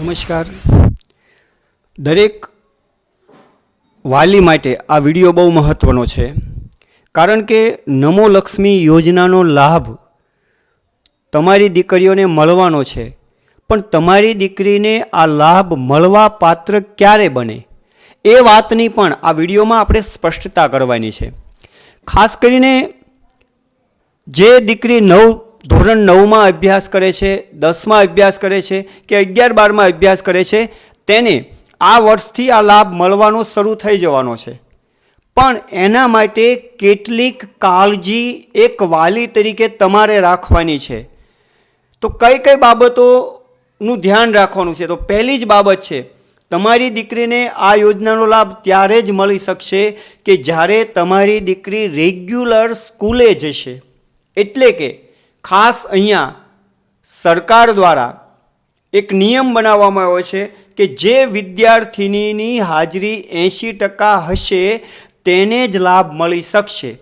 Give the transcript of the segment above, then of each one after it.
નમસ્કાર. દરેક વાલી માટે આ વીડિયો બહુ મહત્ત્વનો છે. કારણ કે નમો લક્ષ્મી યોજનાનો લાભ તમારી દીકરીઓને મળવાનો છે. પણ તમારી દીકરીને આ લાભ મળવા પાત્ર ક્યારે બને? એ વાતની પણ આ વિડીયોમાં આપણે સ્પષ્ટતા કરવાની છે. ખાસ કરીને જે દીકરી નવ ધોરણ નવમાં અભ્યાસ કરે છે, દસમાં અભ્યાસ કરે છે કે અગિયાર બારમાં અભ્યાસ કરે છે, તેને આ વર્ષથી આ લાભ મળવાનો શરૂ થઈ જવાનો છે. પણ એના માટે કેટલીક કાળજી એક વાલી તરીકે તમારે રાખવાની છે. તો કઈ કઈ બાબતોનું ધ્યાન રાખવાનું છે? તો પહેલી જ બાબત છે, તમારી દીકરીને આ યોજનાનો લાભ ત્યારે જ મળી શકશે કે જ્યારે તમારી દીકરી રેગ્યુલર સ્કૂલે જશે. એટલે કે ખાસ અહીંયા સરકાર દ્વારા એક નિયમ બનાવવામાં આવ્યો છે કે જે વિદ્યાર્થિનીની હાજરી એંશી ટકા હશે, તેને જ લાભ મળી શકશે.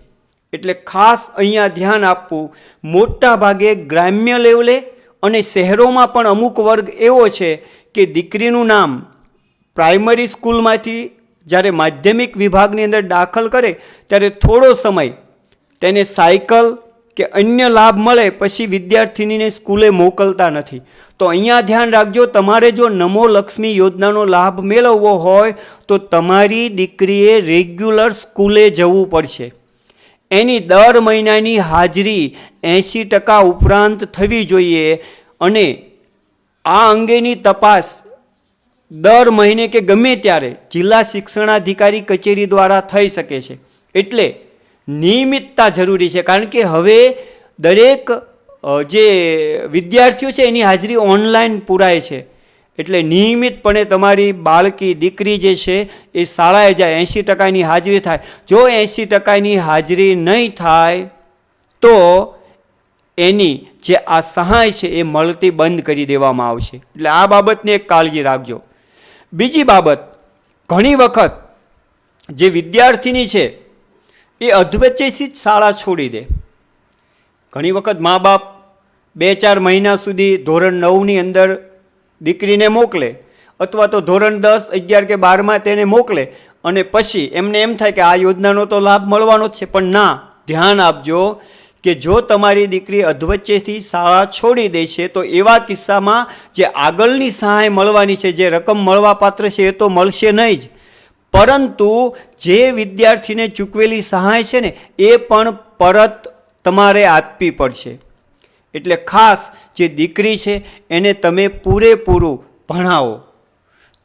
એટલે ખાસ અહીંયા ધ્યાન આપવું, મોટા ભાગે ગ્રામ્ય લેવલે અને શહેરોમાં પણ અમુક વર્ગ એવો છે કે દીકરીનું નામ પ્રાઇમરી સ્કૂલમાંથી જ્યારે માધ્યમિક વિભાગની અંદર દાખલ કરે, ત્યારે થોડો સમય તેને સાયકલ કે અન્ય લાભ મળે પછી વિદ્યાર્થિનીને સ્કૂલે મોકલતા નથી. તો અહીંયા ધ્યાન રાખજો, તમારે જો નમો લક્ષ્મી યોજનાનો લાભ મેળવવો હોય, તો તમારી દીકરીએ રેગ્યુલર સ્કૂલે જવું પડશે. એની દર મહિનાની હાજરી એંશી ટકા ઉપરાંત થવી જોઈએ અને આ અંગેની તપાસ દર મહિને કે ગમે ત્યારે જિલ્લા શિક્ષણાધિકારી કચેરી દ્વારા થઈ શકે છે. એટલે નિયમિતતા જરૂરી છે. કારણ કે હવે દરેક જે વિદ્યાર્થીઓ છે એની હાજરી ઓનલાઈન પૂરાય છે. એટલે નિયમિતપણે તમારી બાળકી, દીકરી જે છે એ શાળાએ જાય, એંશી ટકાની હાજરી થાય. જો એંશી ટકાની હાજરી નહીં થાય, તો એની જે આ સહાય છે એ મળતી બંધ કરી દેવામાં આવશે. એટલે આ બાબતની એક કાળજી રાખજો. બીજી બાબત, ઘણી વખત જે વિદ્યાર્થીની છે એ અધવચ્ચેથી જ શાળા છોડી દે. ઘણી વખત મા બાપ બે ચાર મહિના સુધી ધોરણ નવની અંદર દીકરીને મોકલે અથવા તો ધોરણ દસ, અગિયાર કે બારમાં તેને મોકલે અને પછી એમને એમ થાય કે આ યોજનાનો તો લાભ મળવાનો જ છે. પણ ના, ધ્યાન આપજો કે જો તમારી દીકરી અધવચ્ચેથી શાળા છોડી દે છે, તો એવા કિસ્સામાં જે આગળની સહાય મળવાની છે, જે રકમ મળવા પાત્ર છે, એ તો મળશે નહીં જ. પરંતુ જે વિદ્યાર્થીને ચૂકવેલી સહાય છે ને, એ પણ પરત તમારે આપવી પડશે. એટલે ખાસ જે દીકરી છે, એને તમે પૂરેપૂરું ભણાવો.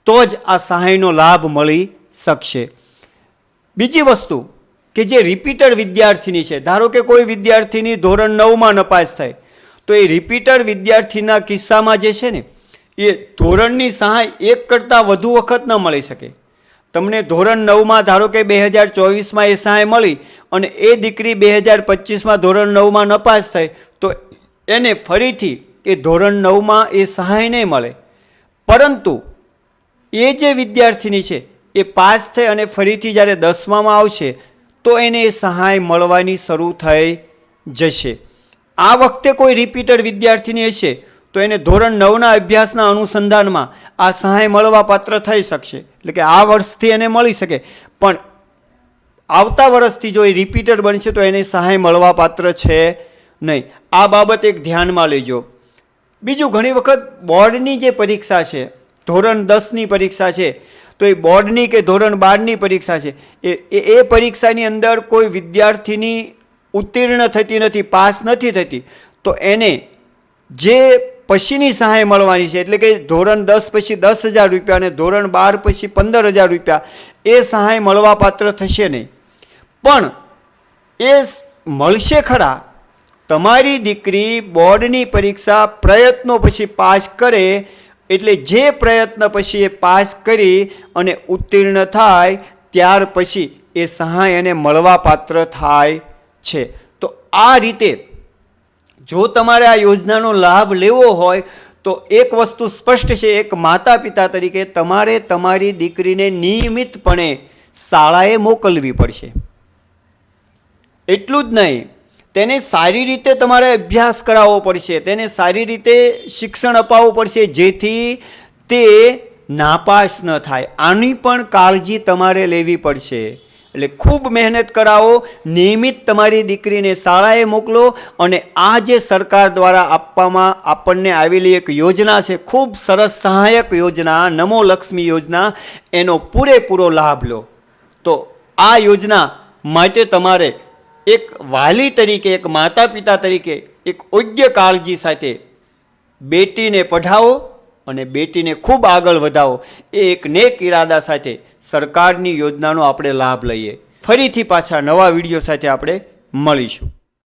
તો જ આ સહાયનો લાભ મળી શકશે. બીજી વસ્તુ કે જે રિપીટર વિદ્યાર્થીની છે, ધારો કે કોઈ વિદ્યાર્થીની ધોરણ નવમાં નપાસ થાય, તો એ રિપીટર વિદ્યાર્થીના કિસ્સામાં જે છે ને, એ ધોરણની સહાય એક કરતાં વધુ વખત ન મળી શકે. તમને ધોરણ નવમાં ધારો કે બે હજાર ચોવીસમાં એ સહાય મળી અને એ દીકરી બે હજાર પચીસમાં ધોરણ નવમાં નપાસ થઈ, તો એને ફરીથી એ ધોરણ નવમાં એ સહાય નહીં મળે. પરંતુ એ જે વિદ્યાર્થીની છે, એ પાસ થઈ અને ફરીથી જ્યારે દસમામાં આવશે, તો એને એ સહાય મળવાની શરૂ થઈ જશે. આ વખતે કોઈ રિપીટર વિદ્યાર્થીની હશે તો એને ધોરણ નવના અભ્યાસના અનુસંધાનમાં આ સહાય મળવા પાત્ર થઈ શકશે. એટલે કે આ વર્ષથી એને મળી શકે. પણ આવતા વર્ષથી જો એ રિપીટર બનશે તો એને સહાય મળવા પાત્ર છે નહીં. આ બાબત એક ધ્યાનમાં લેજો. બીજું ઘણી વખત બોર્ડની જે પરીક્ષા છે, ધોરણ દસની પરીક્ષા છે, તો એ બોર્ડની કે ધોરણ બારની પરીક્ષા છે એ, એ- પરીક્ષાની અંદર કોઈ વિદ્યાર્થીની ઉત્તીર્ણ થતી નથી, પાસ નથી થતી, તો એને જે પછીની સહાય મળવાની છે. એટલે કે ધોરણ દસ પછી દસ હજાર રૂપિયા અને ધોરણ બાર પછી પંદર હજાર રૂપિયા એ સહાય મળવાપાત્ર થશે નહીં. પણ એ મળશે ખરા. તમારી દીકરી બોર્ડની પરીક્ષા પ્રયત્નો પછી પાસ કરે, એટલે જે પ્રયત્ન પછી એ પાસ કરી અને ઉત્તીર્ણ થાય, ત્યાર પછી એ સહાય એને મળવાપાત્ર થાય છે. તો આ રીતે જો તમારે આ યોજનાનો લાભ લેવો હોય, તો એક વસ્તુ સ્પષ્ટ છે, એક માતા પિતા તરીકે તમારે તમારી દીકરીને નિયમિતપણે શાળાએ મોકલવી પડશે. એટલું જ નહીં, તેને સારી રીતે તમારે અભ્યાસ કરાવવો પડશે, તેને સારી રીતે શિક્ષણ અપાવવું પડશે, જેથી તે નાપાસ ન થાય. આની પણ કાળજી તમારે લેવી પડશે. એટલે ખૂબ મહેનત કરાવો, નિયમિત તમારી દીકરીને શાળાએ મોકલો અને આ જે સરકાર દ્વારા આપવામાં આપણને આવેલી એક યોજના છે, ખૂબ સરસ સહાયક યોજના, નમો લક્ષ્મી યોજના, એનો પૂરેપૂરો લાભ લો. તો આ યોજના માટે તમારે એક વાલી તરીકે, એક માતા પિતા તરીકે એક યોગ્ય કાળજી સાથે બેટીને પઢાવો અને બેટીને ખૂબ આગળ વધાવો, એ એક નેક ઈરાદા સાથે સરકારની યોજનાનો આપણે લાભ લઈએ. ફરીથી પાછા નવા વીડિયો સાથે આપણે મળીશું.